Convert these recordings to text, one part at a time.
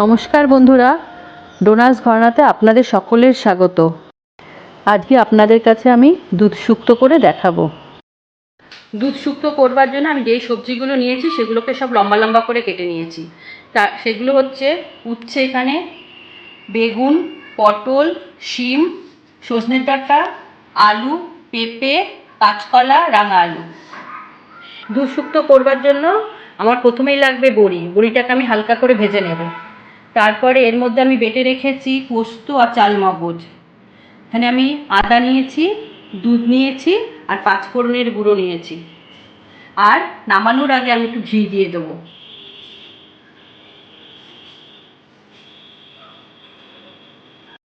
নমস্কার বন্ধুরা, ডোনাস ঘরনাতে আপনাদের সকলের স্বাগত। আজকে আপনাদের কাছে আমি দুধ শুক্ত করে দেখাবো। দুধ শুক্ত করবার জন্য আমি যেই সবজিগুলো নিয়েছি, সেগুলোকে সব লম্বা লম্বা করে কেটে নিয়েছি। তা, সেগুলো হচ্ছে উচ্ছে এখানে, বেগুন, পটল, শিম, সজনে ডাঁটা, আলু, পেঁপে, কাঁচকলা, রাঙা আলু। দুধ শুক্তো করবার জন্য আমার প্রথমেই লাগবে বড়ি। বড়িটাকে আমি হালকা করে ভেজে নেব। তারপরে এর মধ্যে আমি বেটে রেখেছি পোস্ত আর চাল মগজ। এখানে আমি আদা নিয়েছি, দুধ নিয়েছি আর পাঁচফোড়নের গুঁড়ো নিয়েছি। আর নামানোর আগে আমি একটু ঘি দিয়ে দেবো।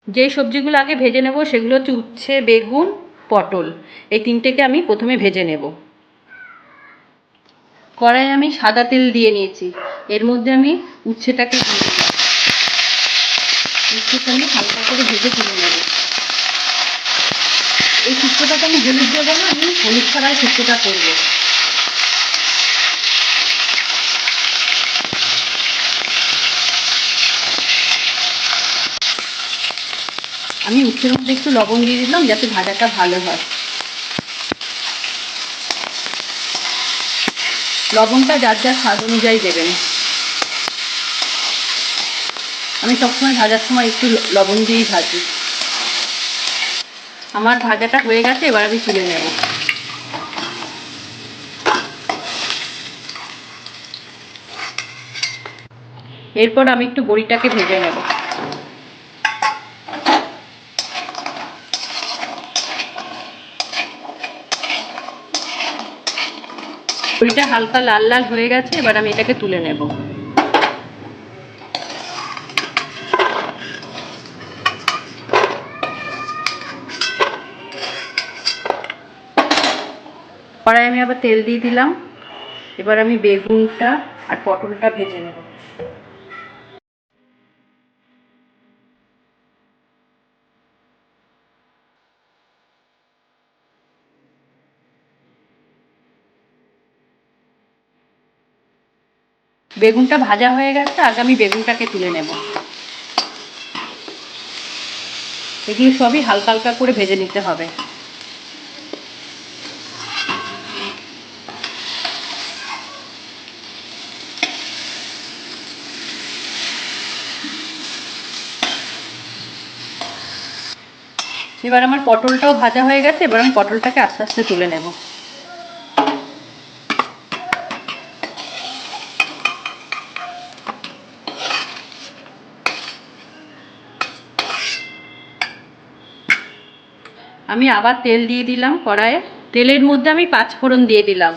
যে সবজিগুলো আগে ভেজে নেব সেগুলো হচ্ছে উচ্ছে, বেগুন, পটল। এই তিনটেকে আমি প্রথমে ভেজে নেব। কড়াই আমি সাদা তেল দিয়ে নিয়েছি। এর মধ্যে আমি উচ্ছেটাকে দিয়ে উচ্ছেটা হালকা করে ভেজে তুলে নেব। এই শুক্তোটাকে আমি হলুদ দেবো না আমি হলুদ ছাড়াই শুক্তোটা করব। আমি উচ্ছের মধ্যে একটু লবণ দিয়ে দিলাম যাতে ভাজাটা ভালো হয়। লবণটা যার যার স্বাদ অনুযায়ী দেবেন। আমি সবসময় ভাজার সময় একটু লবণ দিয়েই ভাজি। আমার ভাজাটা হয়ে গেছে, এবার আমি তুলে নেব। এরপর আমি একটু বড়িটাকে ভেজে নেব। বড়িটা হালকা লাল লাল হয়ে গেছে, এবার আমি এটাকে তুলে নেব। কড়াই আমি আবার তেল দিয়ে দিলাম। এবার আমি বেগুনটা আর পটলটা ভেজে নেব। বেগুনটা ভাজা হয়ে গেছে, আগে আমি বেগুনটাকে তুলে নেব। এগুলো সবই হালকা হালকা করে ভেজে নিতে হবে। এবার আমার পটলটাও ভাজা হয়ে গেছে, এবার আমি পটলটাকে আস্তে আস্তে তুলে নেব। আমি আবার তেল দিয়ে দিলাম কড়াইয়ে। তেলের মধ্যে আমি পাঁচ ফোড়ন দিয়ে দিলাম।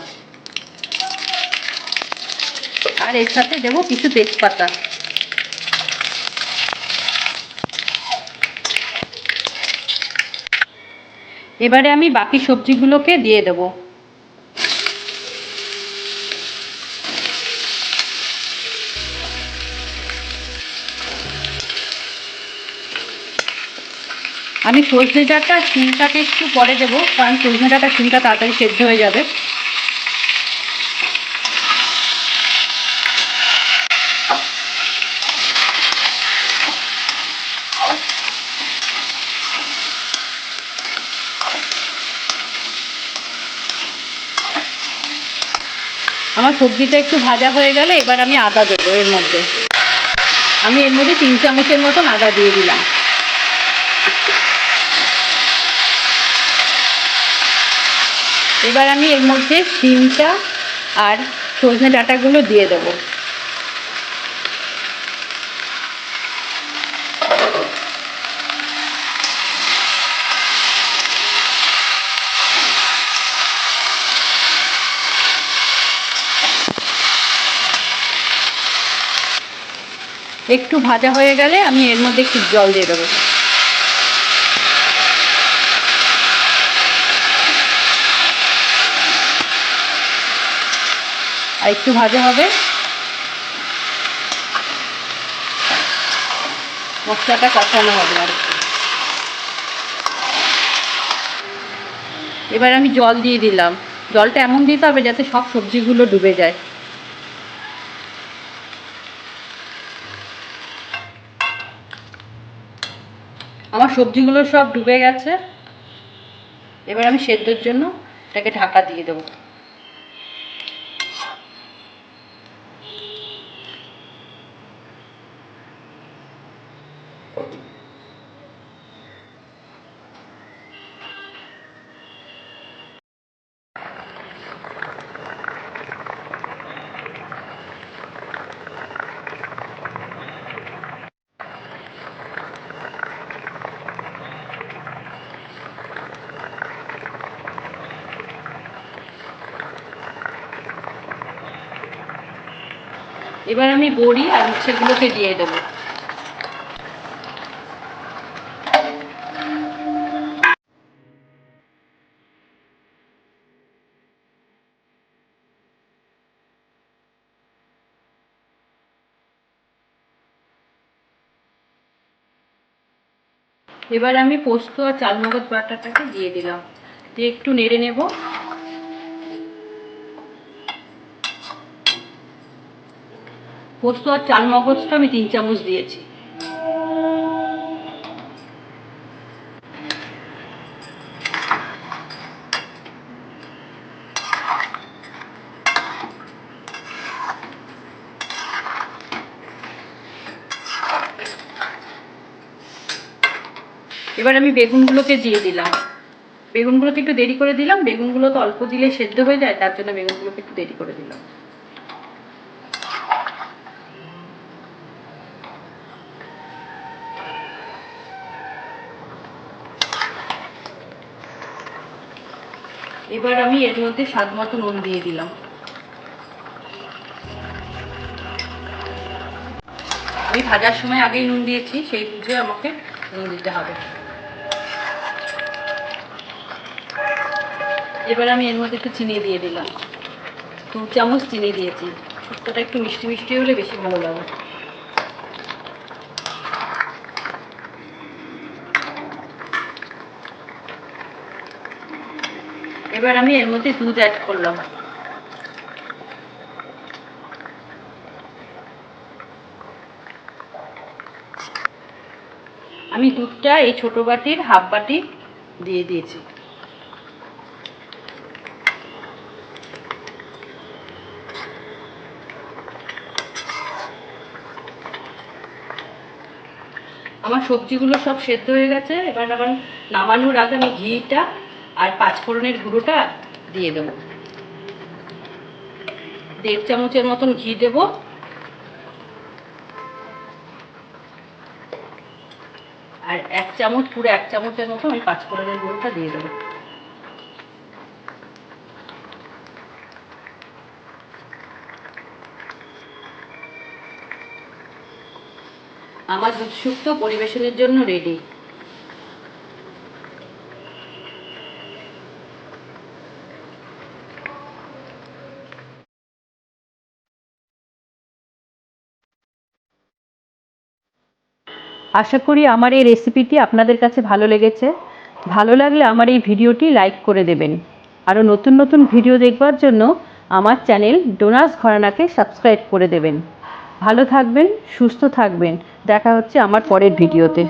আর এর সাথে দেবো কিছু তেজপাতা। এবারে আমি বাকি সবজিগুলোকে দিয়ে দেব। আমি সজনে ডাঁটা শিমটাকে একটু পরে দেবো, কারণ সজনে ডাঁটা শিমটা তাড়াতাড়ি সেদ্ধ হয়ে যাবে। আমার সবজিটা একটু ভাজা হয়ে গেলে এবার আমি আদা দেবো এর মধ্যে। আমি এর মধ্যে তিন চামচের মতন আদা দিয়ে দিলাম। এবার আমি এর মধ্যে শিমটা আর সজনে ডাঁটাগুলো দিয়ে দেবো। একটু ভাজা হয়ে গেলে আমি এর মধ্যে একটু জল দিয়ে দেবো। আর একটু ভাজা হবে। মশলাটা কষানো হবে আর। এবার আমি জল দিয়ে দিলাম। জলটা এমন দিতে হবে যাতে সব সবজিগুলো ডুবে যায়। আমার সবজিগুলো সব ডুবে গেছে। এবার আমি সেদ্ধর জন্য এটাকে ঢাকা দিয়ে দেবো। এবার আমি বড়ি আর উচ্ছেগুলোকে দিয়ে দেবো। এবার আমি পোস্ত আর চালমগজ বাটাটাকে দিয়ে দিলাম। দিয়ে একটু নেড়ে নেব। পোস্ত আর চালমগজটা আমি তিন চামচ দিয়েছি। এবার আমি বেগুনগুলোকে দিয়ে দিলাম। বেগুনগুলোকে একটু দেরি করে দিলাম। বেগুনগুলো তো অল্প দিলে সেদ্ধ হয়ে যায়, তার জন্য বেগুনগুলোকে একটু দেরি করে দিলাম। এবার আমি এর মধ্যে স্বাদ মতো নুন দিয়ে দিলাম। আমি ভাজার সময় আগেই নুন দিয়েছি, সেই বুঝে আমাকে নুন দিতে হবে। এবার আমি এর মধ্যে একটু চিনি দিয়ে দিলাম। দু চামচ চিনি দিয়েছি। শুক্তোটা একটু মিষ্টি মিষ্টি হলে বেশি ভালো লাগে। এবার আমি এর মধ্যে দুধ অ্যাড করলাম। আমি দুধটা এই ছোট বাটির হাফ বাটি দিয়ে দিয়েছি। আমার সবজিগুলো সব সেদ্ধ হয়ে গেছে। এবার আমার নামানোর আগে আমি ঘিটা আর পাঁচফোড়নের গুঁড়োটা দিয়ে দেবো। দেড় চামচের মতন ঘি দেব। আর এক চামচ, পুরো এক চামচের মতো আমি পাঁচফোড়নের গুঁড়োটা দিয়ে দেবো। আমার দুধ শুক্তো পরিবেশনের জন্য রেডি আশা করি আমার এই রেসিপিটি আপনাদের কাছে ভালো লেগেছে। ভালো লাগলে আমার এই ভিডিওটি লাইক করে দেবেন। আরও নতুন নতুন ভিডিও দেখবার জন্য আমার চ্যানেল ডোনাস ঘরানাকে সাবস্ক্রাইব করে দেবেন। ভালো থাকবেন, সুস্থ থাকবেন। দেখা হচ্ছে আমার পরের ভিডিওতে